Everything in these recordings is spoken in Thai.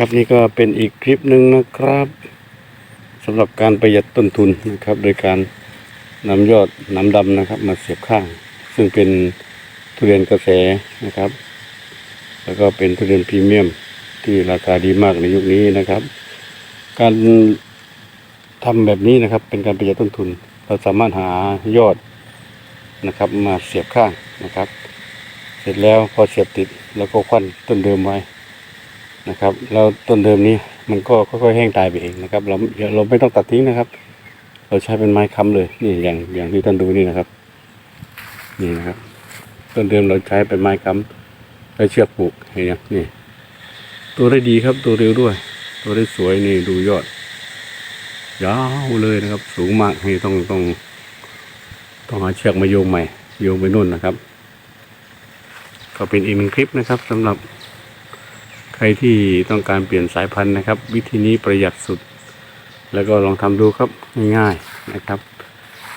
ครับนี่ก็เป็นอีกคลิปหนึ่งนะครับสำหรับการประหยัดต้นทุนนะครับ โดยการนำยอดน้ำดำนะครับ มาเสียบข้าง ซึ่งเป็นทุเรียนกระแสนะครับ แล้วก็เป็นทุเรียนพรีเมียมที่ราคาดีมากในยุคนี้นะครับ การทำแบบนี้นะครับ เป็นการประหยัดต้นทุน เราสามารถหายอดนะครับ มาเสียบข้างนะครับ เสร็จแล้วพอเสียบติดแล้วก็ควันต้นเดิมไว้ นะครับแล้วต้นเดิมนี้มันก็ค่อยๆแห้งตายไปเองนะครับ เราเราไม่ต้องตัดทิ้งนะครับ เราใช้เป็นไม้ค้ำเลยนี่อย่างอย่างที่ท่านดูนี่นะครับ นี่นะครับ ต้นเดิมเราใช้เป็นไม้ค้ำใช้เชือกผูกเห็นยังนี่ ตัวได้ดีครับ ตัวเร็วด้วย ตัวได้สวยนี่ดูยอดยาวเลยนะครับ สูงมากนี่ต้องต้องต้องหาเชือกมาโยงใหม่โยงไปนู่นนะครับ ก็เป็นอีกหนึ่งคลิปนะครับสำหรับ ใครที่ต้องการเปลี่ยนสายพันธุ์นะครับ วิธีนี้ประหยัดสุด แล้วก็ลองทำดูครับง่ายๆนะครับ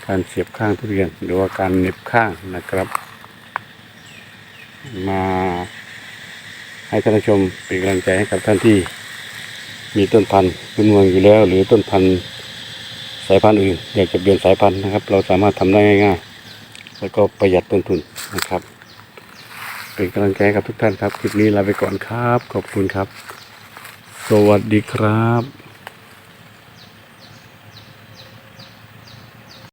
การเสียบข้างทุเรียน หรือว่าการเน็บข้างนะครับ มาให้ท่านผู้ชมเป็นกำลังใจให้กับท่านที่มีต้นพันธุ์พื้นเมืองอยู่แล้ว หรือต้นพันธุ์สายพันธุ์อื่น อยากจะเปลี่ยนสายพันธุ์นะครับ เราสามารถทำได้ง่าย ๆ แล้วก็ประหยัดต้นทุนนะครับ เป็นกำลังใจให้กับทุกท่านครับ คลิปนี้ลาไปก่อนครับ ขอบคุณครับ สวัสดีครับ